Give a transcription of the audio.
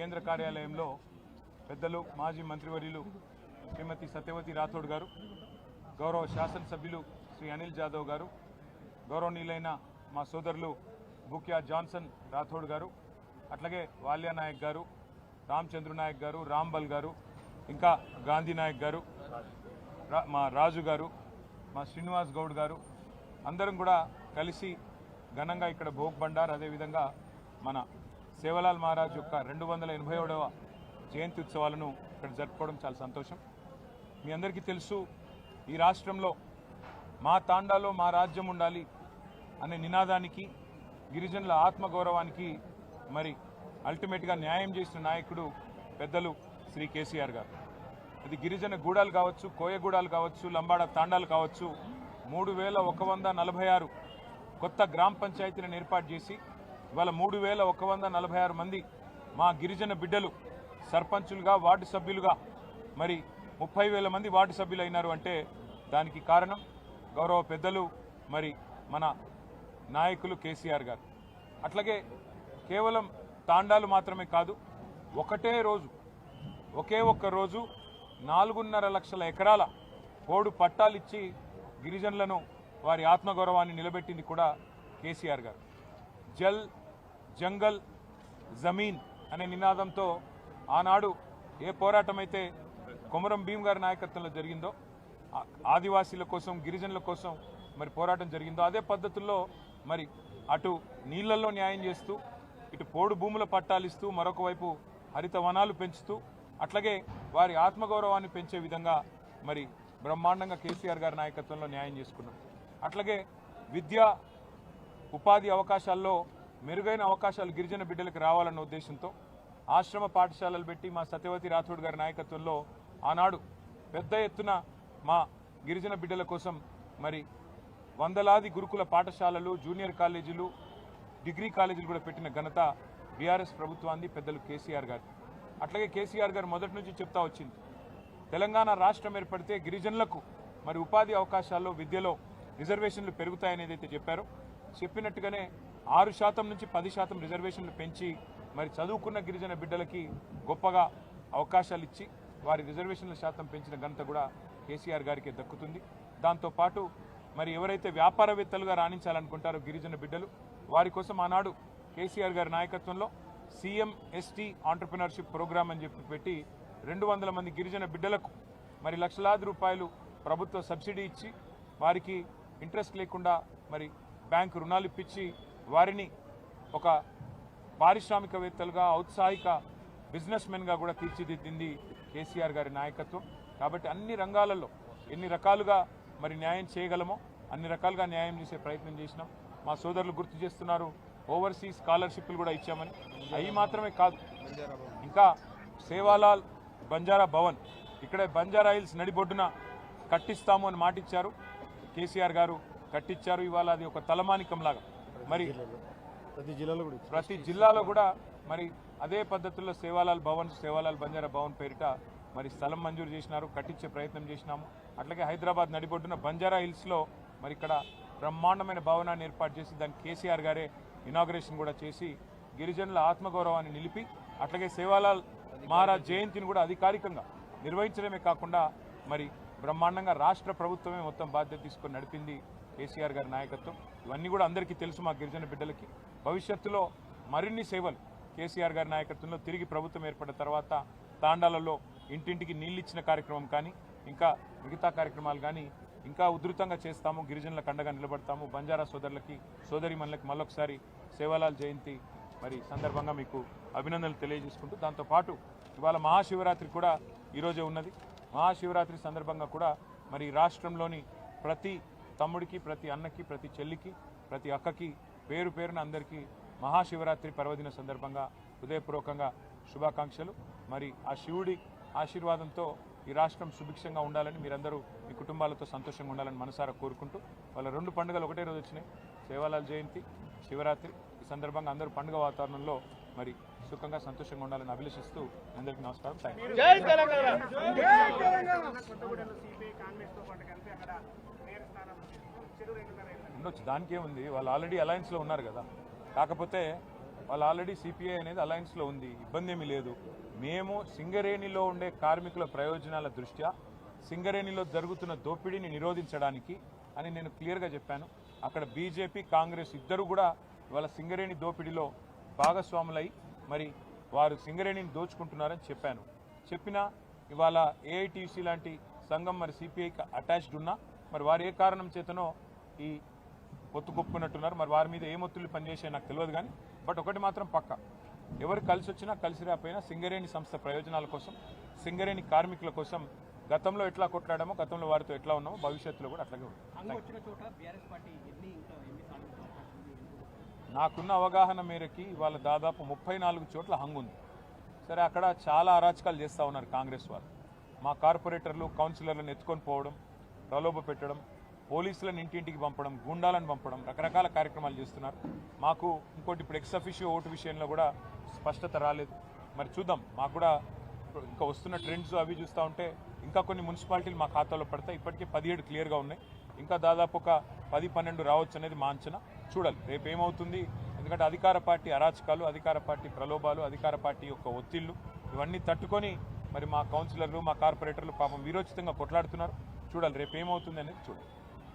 కేంద్ర కార్యాలయంలో పెద్దలు మాజీ మంత్రివర్యులు శ్రీమతి సత్యవతి రాథోడ్ గారు గౌరవ శాసనసభ్యులు శ్రీ అనిల్ జాదవ్ గారు గౌరవనీయులైన మా సోదరులు బుక్యా జాన్సన్ రాథోడ్ గారు అట్లాగే వాల్యా నాయక్ గారు రామచంద్ర నాయక్ గారు రాంబల్ గారు ఇంకా గాంధీ నాయక్ గారు రా- మా రాజు గారు మా శ్రీనివాస్ గౌడ్ గారు అందరం కూడా కలిసి ఘనంగా ఇక్కడ భోగ్ బండార్ అదేవిధంగా మన సేవలాల్ మహారాజ్ యొక్క రెండు వందల ఎనభై ఏడవ జయంతి ఉత్సవాలను ఇక్కడ జరుపుకోవడం చాలా సంతోషం. మీ అందరికీ తెలుసు ఈ రాష్ట్రంలో మా తాండాలో మా రాజ్యం ఉండాలి అనే నినాదానికి గిరిజనుల ఆత్మగౌరవానికి మరి అల్టిమేట్గా న్యాయం చేసిన నాయకుడు పెద్దలు శ్రీ కేసీఆర్ గారు. అది గిరిజన గూడాలు కావచ్చు కోయగూడాలు కావచ్చు లంబాడ తాండాలు కావచ్చు మూడు వేల ఒక వంద నలభై ఆరు కొత్త గ్రామ పంచాయతీలను ఏర్పాటు చేసి ఇవాళ మూడు వేల ఒక వంద నలభై ఆరు మంది మా గిరిజన బిడ్డలు సర్పంచులుగా వార్డు సభ్యులుగా మరి ముప్పై వేల మంది వార్డు సభ్యులు అయినారు అంటే దానికి కారణం గౌరవ పెద్దలు మరి మన నాయకులు కేసీఆర్ గారు. అట్లాగే కేవలం తాండాలు మాత్రమే కాదు ఒకటే రోజు ఒకే ఒక్క రోజు నాలుగున్నర లక్షల ఎకరాల పోడు పట్టాలిచ్చి గిరిజనులను వారి ఆత్మగౌరవాన్ని నిలబెట్టింది కూడా కేసీఆర్ గారు. జల్ జంగల్ జమీన్ అనే నినాదంతో ఆనాడు ఏ పోరాటం అయితే కొమరం భీం గారి నాయకత్వంలో జరిగిందో ఆదివాసీల కోసం గిరిజనుల కోసం మరి పోరాటం జరిగిందో అదే పద్ధతుల్లో మరి అటు నీళ్ళలో న్యాయం చేస్తూ ఇటు పోడు భూముల పట్టాలిస్తూ మరొక వైపు హరిత వనాలు పెంచుతూ అట్లాగే వారి ఆత్మగౌరవాన్ని పెంచే విధంగా మరి బ్రహ్మాండంగా కేసీఆర్ గారి నాయకత్వంలో న్యాయం చేసుకున్నాం. అట్లాగే విద్య ఉపాధి అవకాశాల్లో మెరుగైన అవకాశాలు గిరిజన బిడ్డలకు రావాలన్న ఉద్దేశంతో ఆశ్రమ పాఠశాలలు పెట్టి మా సత్యవతి రాథోడ్ గారి నాయకత్వంలో ఆనాడు పెద్ద ఎత్తున మా గిరిజన బిడ్డల కోసం మరి వందలాది గురుకుల పాఠశాలలు జూనియర్ కాలేజీలు డిగ్రీ కాలేజీలు కూడా పెట్టిన ఘనత బీఆర్ఎస్ ప్రభుత్వాన్ని పెద్దలు కేసీఆర్ గారు. అట్లాగే కేసీఆర్ గారు మొదటి నుంచి చెప్తా వచ్చింది తెలంగాణ రాష్ట్రం ఏర్పడితే గిరిజనులకు మరి ఉపాధి అవకాశాల్లో విద్యలో రిజర్వేషన్లు పెరుగుతాయనేదైతే చెప్పారో. చెప్పినట్టుగానే ఆరు శాతం నుంచి పది శాతం రిజర్వేషన్లు పెంచి మరి చదువుకున్న గిరిజన బిడ్డలకి గొప్పగా అవకాశాలు ఇచ్చి వారి రిజర్వేషన్ల శాతం పెంచిన ఘనత కూడా కేసీఆర్ గారికి దక్కుతుంది. దాంతోపాటు మరి ఎవరైతే వ్యాపారవేత్తలుగా రాణించాలనుకుంటారో గిరిజన బిడ్డలు వారి కోసం ఆనాడు కేసీఆర్ గారి నాయకత్వంలో సీఎం ఎస్టీ ఆంటర్ప్రినర్షిప్ ప్రోగ్రామ్ అని చెప్పి పెట్టి రెండు వందల మంది గిరిజన బిడ్డలకు మరి లక్షలాది రూపాయలు ప్రభుత్వ సబ్సిడీ ఇచ్చి వారికి ఇంట్రెస్ట్ లేకుండా మరి బ్యాంకు రుణాలు ఇప్పించి వారిని ఒక పారిశ్రామికవేత్తలుగా ఔత్సాహిక బిజినెస్ మెన్గా కూడా తీర్చిదిద్దింది కేసీఆర్ గారి నాయకత్వం. కాబట్టి అన్ని రంగాలలో ఎన్ని రకాలుగా మరి న్యాయం చేయగలమో అన్ని రకాలుగా న్యాయం చేసే ప్రయత్నం చేసినాం. మా సోదరులు గుర్తు చేస్తున్నారు ఓవర్సీస్ స్కాలర్షిప్లు కూడా ఇచ్చామని. అవి మాత్రమే కాదు. ఇంకా సేవాలాల్ బంజారా భవన్ ఇక్కడ బంజారా హిల్స్ నడిబొడ్డున కట్టిస్తాము అని మాటిచ్చారు కేసీఆర్ గారు. కట్టించారు. ఇవాళ అది ఒక తలమానికం లాగా మరి ప్రతి జిల్లాలో కూడా ప్రతి జిల్లాలో కూడా మరి అదే పద్ధతుల్లో సేవాలాల్ భవన్ సేవాలాల్ బంజారా భవన్ పేరిట మరి స్థలం మంజూరు చేసినారు కట్టించే ప్రయత్నం చేసినాము. అట్లాగే హైదరాబాద్ నడిబొడ్డున బంజారా హిల్స్లో మరి ఇక్కడ బ్రహ్మాండమైన భవనాన్ని ఏర్పాటు చేసి దానికి కేసీఆర్ గారే ఇనాగ్రేషన్ కూడా చేసి గిరిజనుల ఆత్మగౌరవాన్ని నిలిపి అట్లాగే సేవాలాల్ మహారాజ్ జయంతిని కూడా అధికారికంగా నిర్వహించడమే కాకుండా మరి బ్రహ్మాండంగా రాష్ట్ర ప్రభుత్వమే మొత్తం బాధ్యత తీసుకొని నడిపింది. కేసీఆర్ గారి నాయకత్వం. ఇవన్నీ కూడా అందరికీ తెలుసు మా గిరిజన బిడ్డలకి. భవిష్యత్తులో మరిన్ని సేవలు కేసీఆర్ గారి నాయకత్వంలో తిరిగి ప్రభుత్వం ఏర్పడిన తర్వాత తాండాలలో ఇంటింటికి నీళ్ళు ఇచ్చిన కార్యక్రమం కానీ ఇంకా మిగతా కార్యక్రమాలు కానీ ఇంకా ఉధృతంగా చేస్తాము. గిరిజనులకు అండగా నిలబడతాము. బంజారా సోదరులకి సోదరిమణులకి మళ్ళొకసారి సేవాలాల్ జయంతి మరి సందర్భంగా మీకు అభినందనలు తెలియజేసుకుంటూ దాంతోపాటు ఇవాళ మహాశివరాత్రి కూడా ఈరోజే ఉన్నది. మహాశివరాత్రి సందర్భంగా కూడా మరి రాష్ట్రంలోని ప్రతి తమ్ముడికి ప్రతి అన్నకి ప్రతి చెల్లికి ప్రతి అక్కకి పేరు పేరున అందరికీ మహాశివరాత్రి పర్వదిన సందర్భంగా హృదయపూర్వకంగా శుభాకాంక్షలు. మరి ఆ శివుడి ఆశీర్వాదంతో ఈ రాష్ట్రం సుభిక్షంగా ఉండాలని మీరందరూ మీ కుటుంబాలతో సంతోషంగా ఉండాలని మనసారా కోరుకుంటూ వాళ్ళ రెండు పండుగలు ఒకటే రోజు వచ్చినాయి. సేవాలాల్ జయంతి శివరాత్రి. ఈ సందర్భంగా అందరూ పండుగ వాతావరణంలో మరి సుఖంగా సంతోషంగా ఉండాలని అభిలషిస్తూ అందరికీ నమస్కారం. థ్యాంక్ యూ ఉండొచ్చు దానికి ఏముంది వాళ్ళు ఆల్రెడీ అలయన్స్లో ఉన్నారు కదా. కాకపోతే వాళ్ళు ఆల్రెడీ సిపిఐ అనేది అలయన్స్లో ఉంది. ఇబ్బంది ఏమీ లేదు. మేము సింగరేణిలో ఉండే కార్మికుల ప్రయోజనాల దృష్ట్యా సింగరేణిలో జరుగుతున్న దోపిడీని నిరోధించడానికి అని నేను క్లియర్గా చెప్పాను. అక్కడ బీజేపీ కాంగ్రెస్ ఇద్దరు కూడా ఇవాళ సింగరేణి దోపిడీలో భాగస్వాములై మరి వారు సింగరేణిని దోచుకుంటున్నారని చెప్పాను. చెప్పినా ఇవాళ ఏఐటీసీ లాంటి సంఘం మరి సిపిఐకి అటాచ్డ్ ఉన్నా మరి వారు ఏ కారణం చేతనో ఈ పొత్తు కొప్పుకున్నట్టున్నారు. మరి వారి మీద ఏం ఒత్తిళ్ళు పనిచేసాయో నాకు తెలియదు కానీ బట్ ఒకటి మాత్రం పక్క. ఎవరు కలిసి వచ్చినా కలిసి రాకపోయినా సింగరేణి సంస్థ ప్రయోజనాల కోసం సింగరేణి కార్మికుల కోసం గతంలో ఎట్లా కొట్లాడామో గతంలో వారితో ఎట్లా ఉన్నామో భవిష్యత్తులో కూడా అట్లాగే ఉంటుంది. నాకున్న అవగాహన మేరకి వాళ్ళ దాదాపు ముప్పై నాలుగు చోట్ల హంగుంది సరే అక్కడ చాలా అరాచకాలు చేస్తూ ఉన్నారు కాంగ్రెస్ వాళ్ళు. మా కార్పొరేటర్లు కౌన్సిలర్లను ఎత్తుకొని పోవడం ప్రలోభ పెట్టడం పోలీసులను ఇంటింటికి పంపడం గుండాలను పంపడం రకరకాల కార్యక్రమాలు చేస్తున్నారు. మాకు ఇంకోటి ఇప్పుడు ఎక్సఫిషియో ఓటు విషయంలో కూడా స్పష్టత రాలేదు. మరి చూద్దాం మాకు కూడా ఇప్పుడు ఇంకా వస్తున్న ట్రెండ్స్ అవి చూస్తూ ఉంటే ఇంకా కొన్ని మున్సిపాలిటీలు మా ఖాతాలో పడతాయి. ఇప్పటికే పదిహేడు క్లియర్గా ఉన్నాయి. ఇంకా దాదాపు ఒక పది పన్నెండు రావచ్చు అనేది మా అంచనా. చూడాలి రేపు ఏమవుతుంది? ఎందుకంటే అధికార పార్టీ అరాచకాలు అధికార పార్టీ ప్రలోభాలు అధికార పార్టీ యొక్క ఒత్తిళ్ళు ఇవన్నీ తట్టుకొని మరి మా కౌన్సిలర్లు మా కార్పొరేటర్లు పాపం వీరోచితంగా కొట్లాడుతున్నారు. చూడాలి రేపు ఏమవుతుంది అనేది చూడాలి.